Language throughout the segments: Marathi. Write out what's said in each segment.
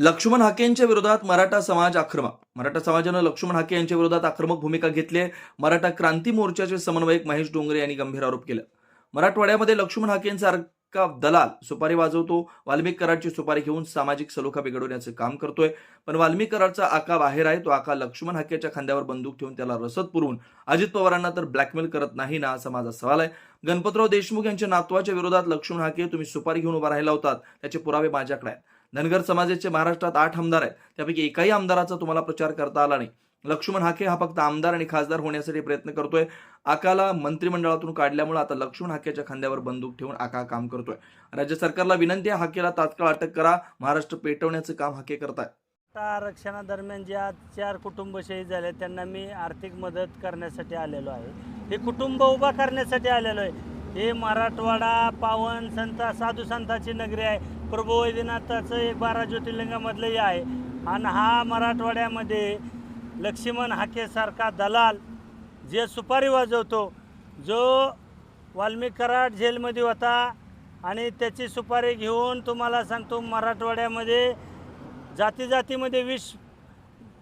लक्ष्मण हाके यांच्या विरोधात मराठा समाज आक्रमक. मराठा समाजानं लक्ष्मण हाके यांच्या विरोधात आक्रमक भूमिका घेतली आहे. मराठा क्रांती मोर्चाचे समन्वयक महेश डोंगरे यांनी गंभीर आरोप केला. मराठवाड्यामध्ये लक्ष्मण हाके यांसारखा दलाल सुपारी वाजवतो. वाल्मिक कराडची सुपारी घेऊन सामाजिक सलोखा बिघडवण्याचं काम करतोय. पण वाल्मिक कराडचा आका बाहेर आहे. तो आका लक्ष्मण हाकेच्या खांद्यावर बंदूक ठेवून त्याला रसद पुरवून अजित पवारांना तर ब्लॅकमेल करत नाही ना असा माझा सवाल आहे. गणपतराव देशमुख यांच्या नातवाच्या विरोधात लक्ष्मण हाके तुम्ही सुपारी घेऊन उभा राहिला होतात. त्याचे पुरावे माझ्याकडे आहेत. धनगर समाजाचे महाराष्ट्रात आठ आमदार आहेत. त्यापैकी एकाही आमदाराचा तुम्हाला प्रचार करता आला नाही. लक्ष्मण हाके हा फक्त आमदार आणि खासदार होण्यासाठी प्रयत्न करतोय. आकाला मंत्रिमंडळातून काढल्यामुळे आता लक्ष्मण हाकेच्या खांद्यावर बंदूक ठेवून आका काम करतोय. राज्य सरकारला विनंती आहे हाकेला तात्काळ अटक करा. महाराष्ट्र पेटवण्याचं काम हाके करताय. आता आरक्षणादरम्यान ज्या चार कुटुंब शहीद झाले त्यांना मी आर्थिक मदत करण्यासाठी आलेलो आहे. हे कुटुंब उभा करण्यासाठी आलेलो आहे. हे मराठवाडा पावन संत साधू संताची नगरी आहे. प्रभू वैद्यनाथाचं एक बारा ज्योतिर्लिंगामधलंही आहे. आणि हा मराठवाड्यामध्ये लक्ष्मण हाकेसारखा दलाल जे सुपारी वाजवतो जो वाल्मिक कराड जेलमध्ये होता आणि त्याची सुपारी घेऊन तुम्हाला सांगतो मराठवाड्यामध्ये जाती जातीमध्ये विष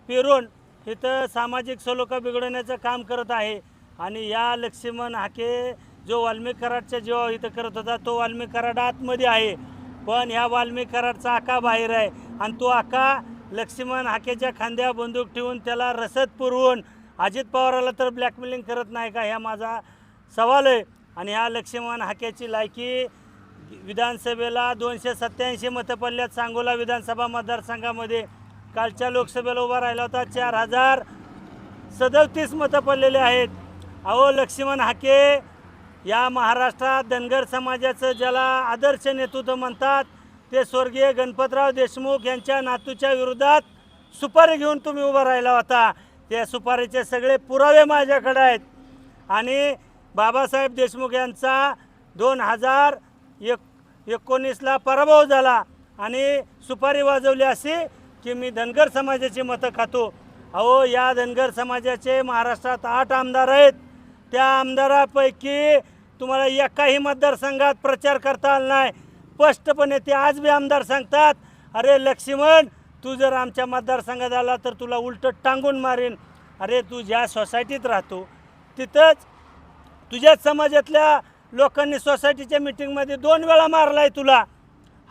पेरून इथं सामाजिक सलोखा बिघडवण्याचं काम करत आहे. आणि या लक्ष्मण हाके जो वाल्मिक कराडच्या जेव्हा इथं करत होता तो वाल्मिक कराड आतमध्ये आहे. पण ह्या वाल्मिकराडचा आका बाहेर आहे. आणि तो आका लक्ष्मण हाकेच्या खांद्या बंदूक ठेवून त्याला रसद पुरवून अजित पवाराला तर ब्लॅकमेलिंग करत नाही का? ह्या माझा सवाल आहे. आणि ह्या लक्ष्मण हाकेची लायकी विधानसभेला दोनशे सत्याऐंशी मतं पडल्यात सांगोला विधानसभा मतदारसंघामध्ये. कालच्या लोकसभेला उभा राहिला होता. चार हजार सदतीस मतं पडलेले आहेत. अहो लक्ष्मण हाके या महाराष्ट्रात धनगर समाजाचं ज्याला आदर्श नेतृत्व म्हणतात ते स्वर्गीय गणपतराव देशमुख यांच्या नातूच्या विरोधात सुपारी घेऊन तुम्ही उभा राहिला होता. त्या सुपारीचे सगळे पुरावे माझ्याकडे आहेत. आणि बाबासाहेब देशमुख यांचा दोन हजार एक एकोणीसला पराभव झाला आणि सुपारी वाजवली अशी की मी धनगर समाजाची मतं खातो. अहो या धनगर समाजाचे महाराष्ट्रात आठ आमदार आहेत. त्या आमदारापैकी तुम्हाला एकाही मतदारसंघात प्रचार करता आला नाही. स्पष्टपणे ते आज बी आमदार सांगतात अरे लक्ष्मण तू जर आमच्या मतदारसंघात आला तर तुला उलटं टांगून मारेन. अरे तू ज्या सोसायटीत राहतो तिथंच तुझ्याच समाजातल्या लोकांनी सोसायटीच्या मिटिंगमध्ये दोन वेळा मारलाय तुला.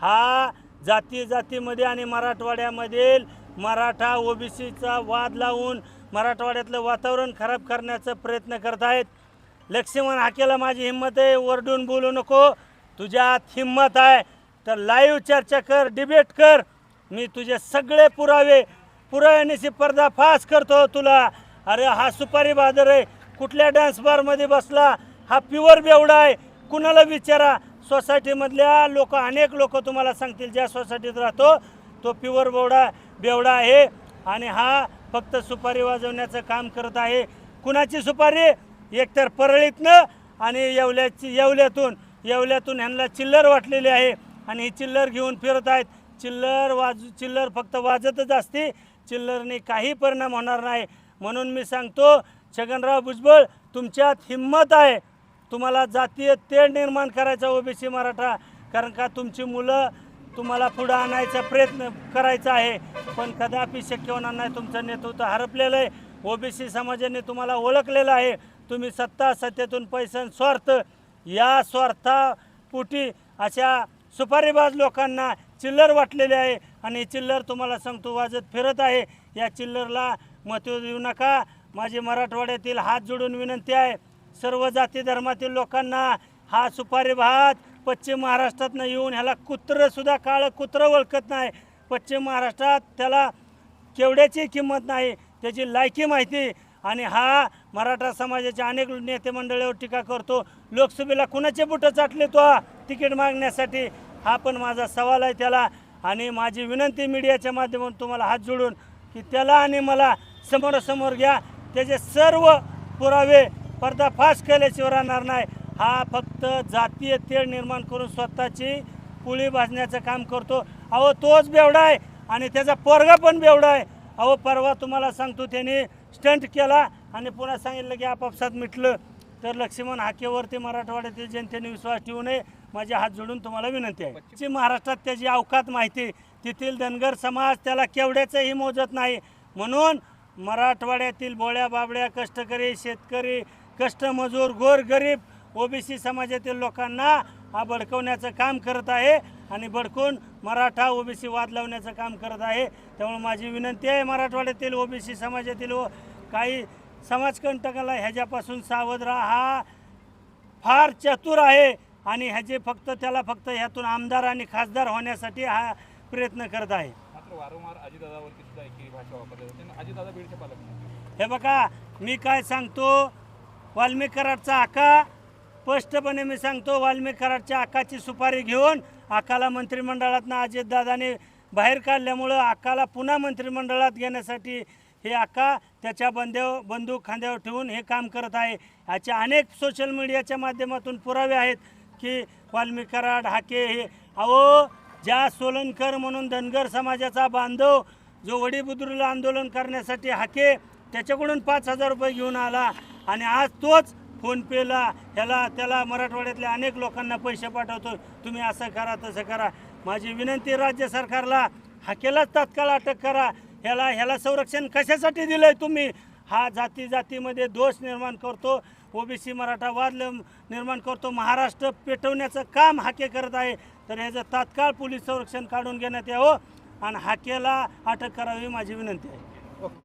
हा जाती जातीमध्ये आणि मराठवाड्यामधील मराठा ओबीसीचा वाद लावून मराठवाड्यातलं वातावरण खराब करण्याचा प्रयत्न करत आहेत लक्ष्मण हाकेला माझी हिंमत आहे वरडून बोलू नको. तुझ्यात हिंमत आहे. तर लाईव्ह चर्चा कर डिबेट कर. मी तुझे सगळे पुरावे पुराव्यानिशी पर्दाफाश करतो तुला. अरे हा सुपारी बहादर आहे. कुठल्या डान्स बारमध्ये बसला? हा प्युअर बेवडा आहे. कुणाला विचारा? सोसायटीमधल्या लोक अनेक लोक तुम्हाला सांगतील ज्या सोसायटीत राहतो तो प्युअर बेवडा बेवडा आहे. आणि हा फक्त सुपारी वाजवण्याचं काम करत आहे. कुणाची सुपारी? एकतर परळीतनं आणि येवल्याची येवल्यातून येवल्यातून ह्यांना चिल्लर वाटलेली आहे. आणि ही चिल्लर घेऊन फिरत आहेत. चिल्लर वाज चिल्लर फक्त वाजतच असते. चिल्लरने काही परिणाम होणार नाही. म्हणून मी सांगतो छगनराव भुजबळ तुमच्यात हिंमत आहे. तुम्हाला जातीय तेढ निर्माण करायचा ओबीसी मराठा. कारण का तुमची मुलं तुम्हाला पुढं आणायचा प्रयत्न करायचा आहे. पण कदापि शक्य होणार नाही. तुमचं नेतृत्व हरपलेलं आहे. ओबीसी समाजाने तुम्हाला ओळखलेलं आहे. तुम्ही सत्ता सत्तेतून पैसा स्वार्थ या स्वार्थापोटी अशा सुपारीबाज लोकांना चिल्लर वाटलेले आहे. आणि चिल्लर तुम्हाला सांगतो वाजत फिरत आहे. या चिल्लरला महत्त्व देऊ नका. माझी मराठवाड्यातील हात जोडून विनंती आहे सर्व जाती धर्मातील लोकांना हा सुपारी भात पश्चिम महाराष्ट्रातनं येऊन ह्याला कुत्रंसुद्धा काळं कुत्रं ओळखत नाही. पश्चिम महाराष्ट्रात त्याला केवढ्याची किंमत नाही त्याची लायकी माहिती आणि हा मराठा समाजाच्या अनेक नेते मंडळीवर टीका करतो. लोकसभेला कुणाचे बुटं चाटले तो? तिकीट मागण्यासाठी हा पण माझा सवाल आहे त्याला. आणि माझी विनंती मीडियाच्या माध्यमातून तुम्हाला हात जोडून की त्याला आणि मला समोरासमोर घ्या. त्याचे सर्व पुरावे पर्दाफाश केल्याशिवाय राहणार नाही. हा फक्त जातीय तेढ निर्माण करून स्वतःची पुळी भाजण्याचं काम करतो. अहो तोच बेवडा आहे आणि त्याचा पोरगा पण बेवडा आहे. अहो परवा तुम्हाला सांगतो त्याने स्टंट केला आणि पुन्हा सांगितलं की आपापसात मिटलं. तर लक्ष्मण हाकेवरती मराठवाड्यातील जनतेने विश्वास ठेवू नये. माझे हात जोडून तुम्हाला विनंती आहे. जी महाराष्ट्रात त्याची अवकात माहिती तेथील धनगर समाज त्याला केवढ्याचंही मोजत नाही. म्हणून मराठवाड्यातील बोळ्या बाबड्या कष्टकरी शेतकरी कष्टमजूर गोरगरीब ओबीसी समाजातील लोकांना हा भडकवण्याचं काम करत आहे. आणि भडकून मराठा ओबीसी वाद लावण्याचं काम करत आहे. त्यामुळे माझी विनंती आहे मराठवाड्यातील ओबीसी समाजातील व काही समाजकंटकाला ह्याच्यापासून सावध राहा. हा फार चतुर आहे आणि ह्याचे फक्त त्याला फक्त ह्यातून आमदार आणि खासदार होण्यासाठी हा प्रयत्न करत आहे. हे बघा मी काय सांगतो वाल्मिक कराडचा आका स्पष्टपणे मी सांगतो वाल्मिक कराडच्या आकाची सुपारी घेऊन आकाला मंत्रिमंडळातनं अजितदादाने बाहेर काढल्यामुळं आकाला पुन्हा मंत्रिमंडळात घेण्यासाठी हे आका त्याच्या बंद्याव बंदूक खांद्यावर ठेवून हे काम करत आहे. याचे अनेक सोशल मीडियाच्या माध्यमातून पुरावे आहेत की वाल्मिक कराड हाके हे अहो ज्या सोलनकर म्हणून धनगर समाजाचा बांधव जो वडीबुद्रुला आंदोलन करण्यासाठी हाके त्याच्याकडून पाच हजार रुपये घेऊन आला आणि आज तोच फोनपेला ह्याला त्याला मराठवाड्यातल्या अनेक लोकांना पैसे पाठवतो. तुम्ही असं करा तसं करा. माझी विनंती राज्य सरकारला हाकेलाच तात्काळ अटक करा. ह्याला ह्याला संरक्षण कशासाठी दिलं आहे तुम्ही? हा जाती जातीमध्ये दोष निर्माण करतो. ओबीसी मराठा वाद निर्माण करतो. महाराष्ट्र पेटवण्याचं काम हाके करत आहे. तर ह्याचं तात्काळ पोलीस संरक्षण काढून घेण्यात यावं. आणि हाकेला अटक करावी माझी विनंती आहे.